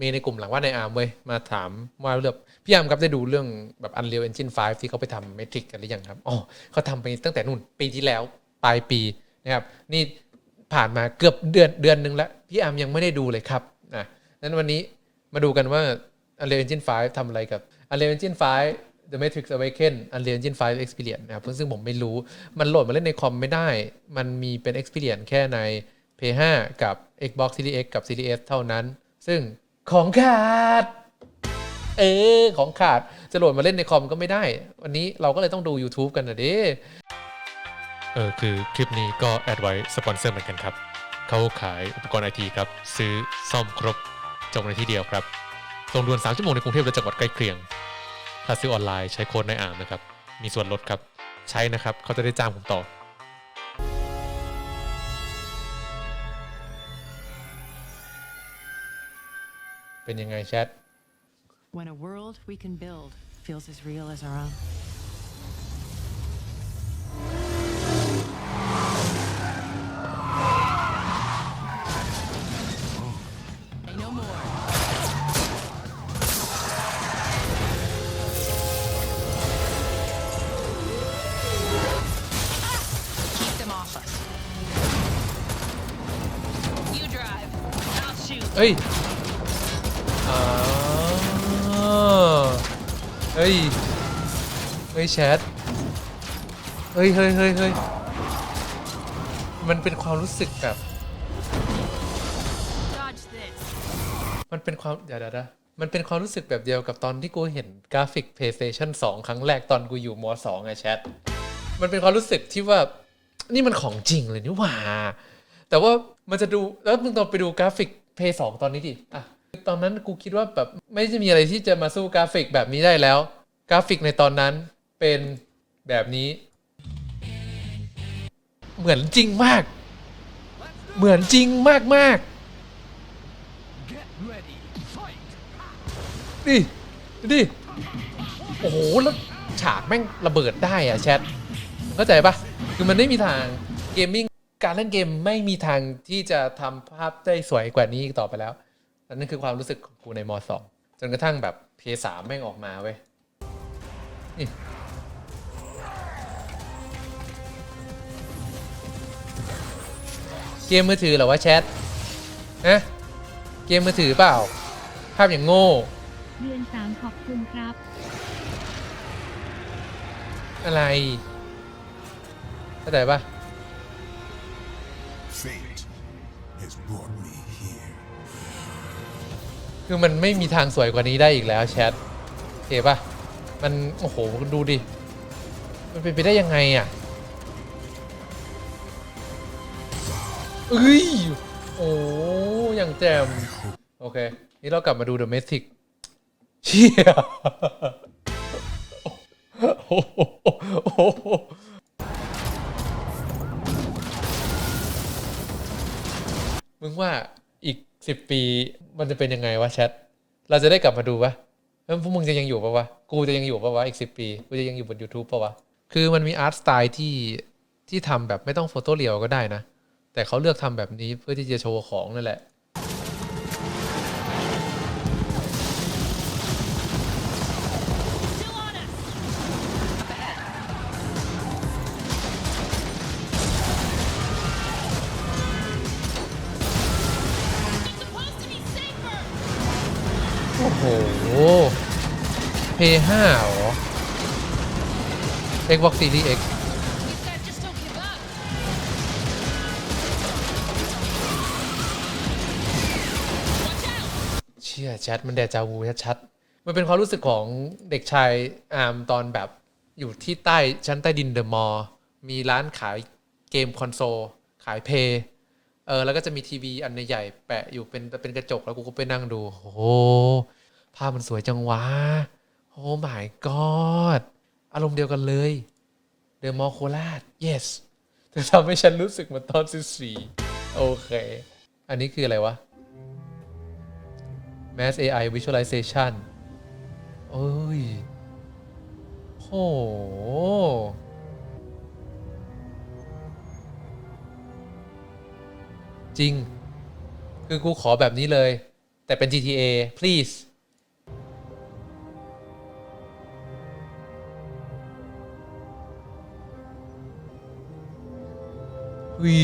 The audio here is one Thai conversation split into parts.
มีในกลุ่มหลังว่าในอาร์มเว้ยมาถามว่าเรื่องพี่อาร์มครับได้ดูเรื่องแบบ Unreal Engine 5 ที่เขาไปทำ Matrix กันหรือยังครับอ๋อเขาทำไปตั้งแต่นู่นปีที่แล้วปลายปีนะครับนี่ผ่านมาเกือบเดือนเดือนหนึ่งแล้วพี่อาร์มยังไม่ได้ดูเลยครับนะนั้นวันนี้มาดูกันว่า Unreal Engine 5ทำอะไรกับ Unreal Engine 5 The Matrix Awaken Unreal Engine 5 Experience นะครับซึ่งผมไม่รู้มันโหลดมาเล่นในคอมไม่ได้ มันมีเป็น Experience แค่ใน P5 กับ Xbox Series X กับ Series S เท่านั้น ซึ่ง ของขาด เออ ของขาด จะโหลดมาเล่นในคอมก็ไม่ได้ วันนี้เราก็เลยต้องดู YouTube กันนะด้เออคือคลิปนี้ก็แอดไว้สปอนเซอร์เหมือนกันครับ เขาขายอุปกรณ์ไอทีครับ ซื้อซ่อมครบจบในที่เดียวครับส่งด่วน 3 ชั่วโมงในกรุงเทพและจังหวัดใกล้เคียง ถ้าซื้อออนไลน์ใช้โค้ดในอ่างนะครับ มีส่วนลดครับ ใช้นะครับ เขาจะได้จ้างผมต่อ เป็นยังไงแชท When a world we can build feels as real as our own. Say no more. 'Keep them off us. You drive. I'll shoot. เอ้ย เฮ้ย เฮ้ยแชท เฮ้ยเฮ้ยเฮ้ยเฮ้ยมันเป็นความรู้สึกแบบ Dodge this. มันเป็นความเดี๋ยวเดี๋ยวเดี๋ยวมันเป็นความรู้สึกแบบเดียวกับตอนที่กูเห็นกราฟิก PlayStation 2 ครั้งแรกตอนกูอยู่ม 2 ไงแชท มันเป็นความรู้สึกที่ว่านี่มันของจริงเลยนี่หว่า แต่ว่ามันจะดูแล้วมึงต้องไปดูกราฟิก p 2ตอนนี้ดิ อะ ตอนนั้นกูคิดว่าแบบไม่จะมีอะไรที่จะมาสู้กราฟิกแบบนี้ได้แล้ว กราฟิกในตอนนั้นเป็นแบบนี้ เหมือนจริงมาก เหมือนจริงมากมากดิดิโอ้โหแล้วฉากแม่งระเบิดได้อะแชทเข้าใจปะคือมันไม่มีทางเกมมิ่งการเล่นเกมไม่มีทางที่จะทำภาพได้สวยกว่านี้ต่อไปแล้ว นั่นคือความรู้สึกของกูในม .2 จนกระทั่งแบบ P3 แม่งออกมาเว้ยนี่เกมมือถือเหรอวะแชทฮะเกมมือถือเปล่า ภาพอย่างโง่ เดือนสามขอบคุณครับ อะไรเข้าใจปะ Fate has brought me here. คือมันไม่มีทางสวยกว่านี้ได้อีกแล้วแชทโอเคปะมัน โอ้โหดูดิ มันเป็นไปได้ยังไงอะเอ้ย โอ้ยังแจม โอเค นี่เรากลับมาดู The Matrix เชี่ยโอ้โหโอ้โหมึงว่าอีก สิบปี มันจะเป็นยังไงวะแชท เราจะได้กลับมาดูปะแล้วพวกมึงจะยังอยู่ปะวะ กูจะยังอยู่ปะวะอีกสิบปี กูจะยังอยู่บน YouTube ปะวะ คือมันมีอาร์ตสไตล์ที่ที่ทำแบบไม่ต้องโฟโต้เรียวก็ได้นะ แต่เขาเลือกทำแบบนี้เพื่อที่จะโชว์ของนั่นแหละ P5 เหรอ Xbox Series X เชี่ยแชทมันแดจาวูชัดๆมันเป็นความรู้สึกของเด็กชายอาร์มตอนแบบอยู่ที่ใต้ชั้นใต้ดินเดอะมอลล์มีร้านขายเกมคอนโซล ขายเพย์เออแล้วก็จะมีทีวีอันใหญ่แปะอยู่เป็นเป็นกระจกแล้วกูก็ไปนั่งดู โอ้โหภาพมันสวยจังวะ โอ้ my god อารมณ์เดียวกันเลยเดอะมอลโคราช yes จะทำให้ฉันรู้สึกเหมือนตอน14โอเค อันนี้คืออะไรวะ Mass AI Visualization เอ้ยโหจริง คือกูขอแบบนี้เลย แต่เป็น GTA please วี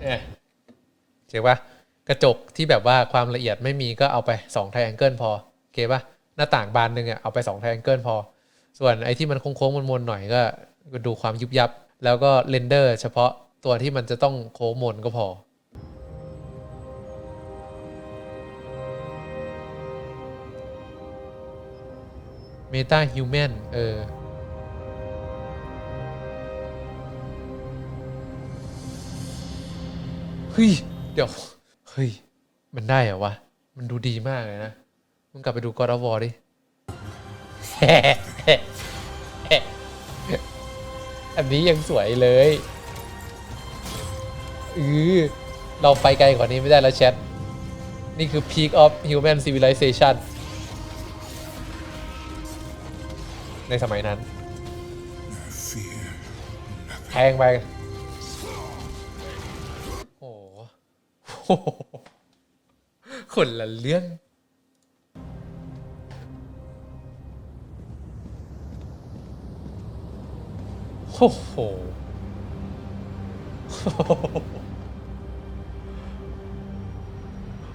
เนี่ยเจ๋งปะกระจกที่แบบว่าความละเอียดไม่มีก็เอาไป2 triangle เกิลพอโอเคปะหน้าต่างบานหนึ่งอะเอาไป2 triangle เกิลพอ ส่วนไอ้ที่มันโค้งๆมนๆหน่อยก็ดูความยุบยับ แล้วก็เรนเดอร์ เฉพาะตัวที่มันจะต้องโค้งมนก็พอเมตาฮิวแมนเออ ฮ้ย เดี๋ยว เฮ้ย มันได้เหรอวะ มันดูดีมากเลยนะ มึงกลับไปดู God of War ดิ อันนี้ยังสวยเลยอือเราไปไกลกว่านี้ไม่ได้แล้วแชท นี่คือ peak of human civilization ในสมัยนั้น Fear แทงไป คนละเรื่อง โอ้โห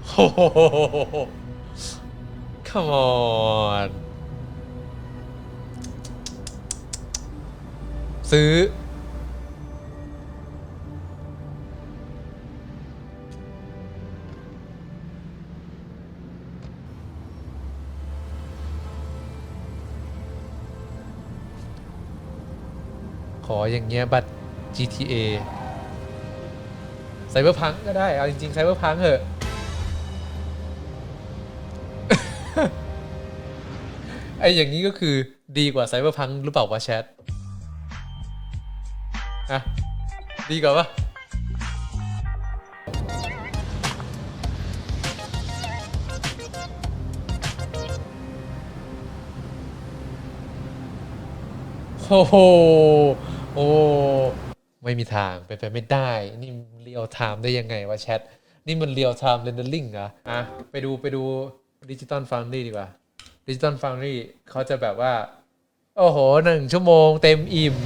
โอ้โห come on ซื้อ ขออย่างเงี้ยบัตร GTA ไซเบอร์พังก็ได้ เอาจริงๆไซเบอร์พังเหอะ ไออย่างนี้ก็คือดีกว่าไซเบอร์พังหรือเปล่าวะแชทอะดีกว่าปะโอ้โห โอ้ไม่มีทางเป็นไปไม่ได้ นี่เรียลไทม์ได้ยังไงวะแชท นี่มันเรียลไทม์เรนเดอร์ลิงเหรออะไปดูไปดูดิจิตอลฟ u น d ีดีกว่าดิจิตอลฟ u น d ีเขาจะแบบว่า โอ้โหหนึ่งชั่วโมงเต็มอิ่ม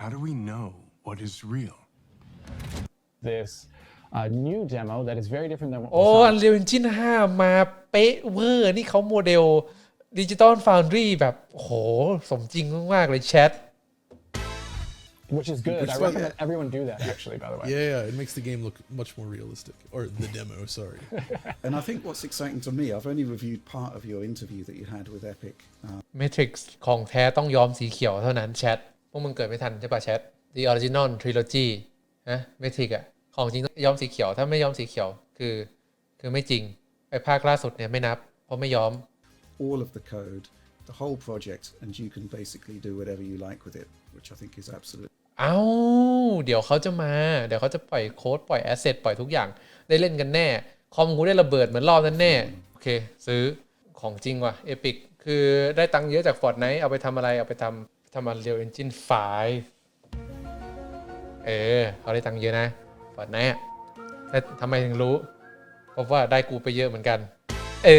How do we know what is real? this uh, new demo that is very different than what โอ้ we saw อันเรีย n จิน5มาเป๊ะเวอร์ นี่เขาโมเดล ดิจิตอลฟ u น d ีแบบโอ้โหสมจริงมากๆเลยแชท which is good. Which I is why- recommend everyone do that actually, by the way. Yeah, yeah, it makes the game look much more realistic. Or the demo, sorry. And I think what's exciting to me, I've only reviewed part of your interview that you had with Epic. Uh, Matrix ของแท้ต้องย้อมสีเขียวเท่านั้นแชทพวกมึงเกิดไม่ทันใช่ป่ะแชท The Original Trilogy นะ Matrix อะของจริงต้องย้อมสีเขียวถ้าไม่ย้อมสีเขียวคือ คือไม่จริงไอ้ภาคล่าสุดเนี่ยไม่นับ เพราะไม่ย้อม all of the code, the whole project, and you can basically do whatever you like with it, which I think is absolutely เอ้าเดี๋ยวเขาจะมา เดี๋ยวเขาจะปล่อยโค้ดปล่อยแอสเซทปล่อยทุกอย่าง ได้เล่นกันแน่ คอมกูได้ระเบิดเหมือนรอบนั้นแน่ โอเค ซื้อของจริงว่ะเอพิกคือได้ตังค์เยอะจากฟอร์ดไนเอาไปทำอะไร เอาไปทำทำมันเรียว Engine 5เออเขาได้ตังค์เยอะนะฟอร์ดไนอะแต่ทำไมถึงรู้ เพราะว่าได้กูไปเยอะเหมือนกัน เอ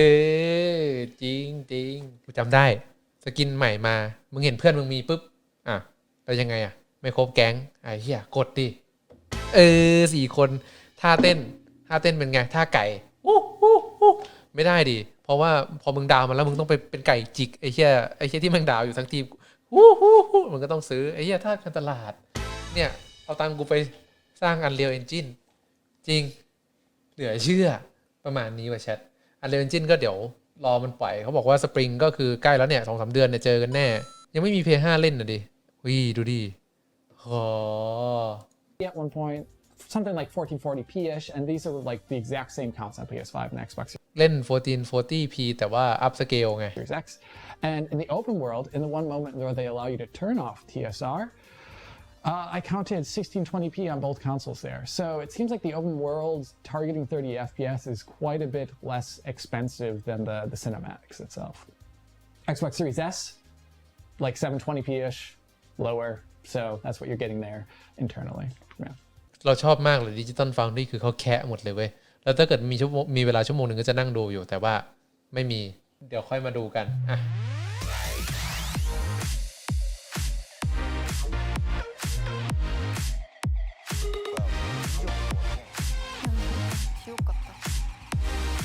อ จริงจริงกูจำได้ สกินใหม่มา มึงเห็นเพื่อนมึงมีปุ๊บ อะแล้วยังไงอะ ไม่ครบแก๊งไอ้เหี้ยกดดิ เออสี่คนท่าเต้นท่าเต้นเป็นไงท่าไก่อู้หู้หู้ไม่ได้ดิ เพราะว่าพอมึงดาวมันแล้วมึงต้องไปเป็นไก่จิกไอ้เหี้ยไอ้เหี้ยที่มึงดาวอยู่ทั้งทีมวู้ฮู้ฮู้มันก็ต้องซื้อไอ้เหี้ยท่าการตลาด เนี่ย เอาตังกูไปสร้าง Unreal Engine จริง เหลือเชื่อประมาณนี้ว่ะแชท Unreal Engine ก็เดี๋ยวรอมันปล่อยเขาบอกว่าสปริงก็คือใกล้แล้วเนี่ยสองสามเดือนเนี่ยเจอกันแน่ ยังไม่มี p 5เล่นนะดิวิดูดิโอ้ At one point, something like 1440p-ish, and these are like the exact same counts on PS5 and Xbox เล่น 1440p แต่ว่า up scale ไง Series X. And in the open world, in the one moment where they allow you to turn off TSR, uh, I counted 1620p on both consoles there. So it seems like the open world targeting 30 FPS is quite a bit less expensive than the, the cinematics itself. Xbox Series S, like 720p ish, lower, So that's what you're getting there internally. Yeah. เราชอบมากเลยดิจิตอลฟ u ว d ีคือเขาแคะหมดเลยเว้ย แล้วถ้าเกิดมีชั่วโมงมีเวลาชั่วโมงหนึ่งก็จะนั่งดูอยู่ แต่ว่าไม่มีเดี๋ยวค่อยมาดูกันอ่ะ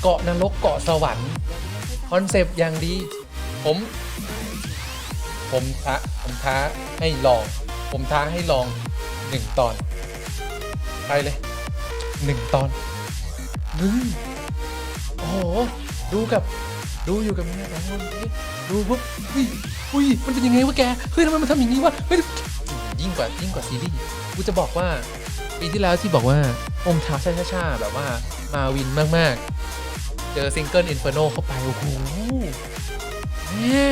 เกาะนรกเกาะสวรรค์คอนเซปต์อย่างดี ผม ผมท้าผมท้าให้ลอง ผมท้าให้ลองหนึ่งตอน ไปเลยหนึ่งตอนมึงโอ้โห ดูกับดูอยู่กับเมียสองคนดูปุ๊บอุ้ยอุ้ยมันเป็นยังไงวะแก เฮ้ยทำไมมันทำอย่างนี้วะยิ่งกว่ายิ่งกว่าซีรีส์กูจะบอกว่า ปีที่แล้วที่บอกว่าอมเท้าช่าๆๆแบบว่ามาวินมาก ๆ เจอซิงเกิลอินเฟอร์โนเข้าไป โอ้โหแม่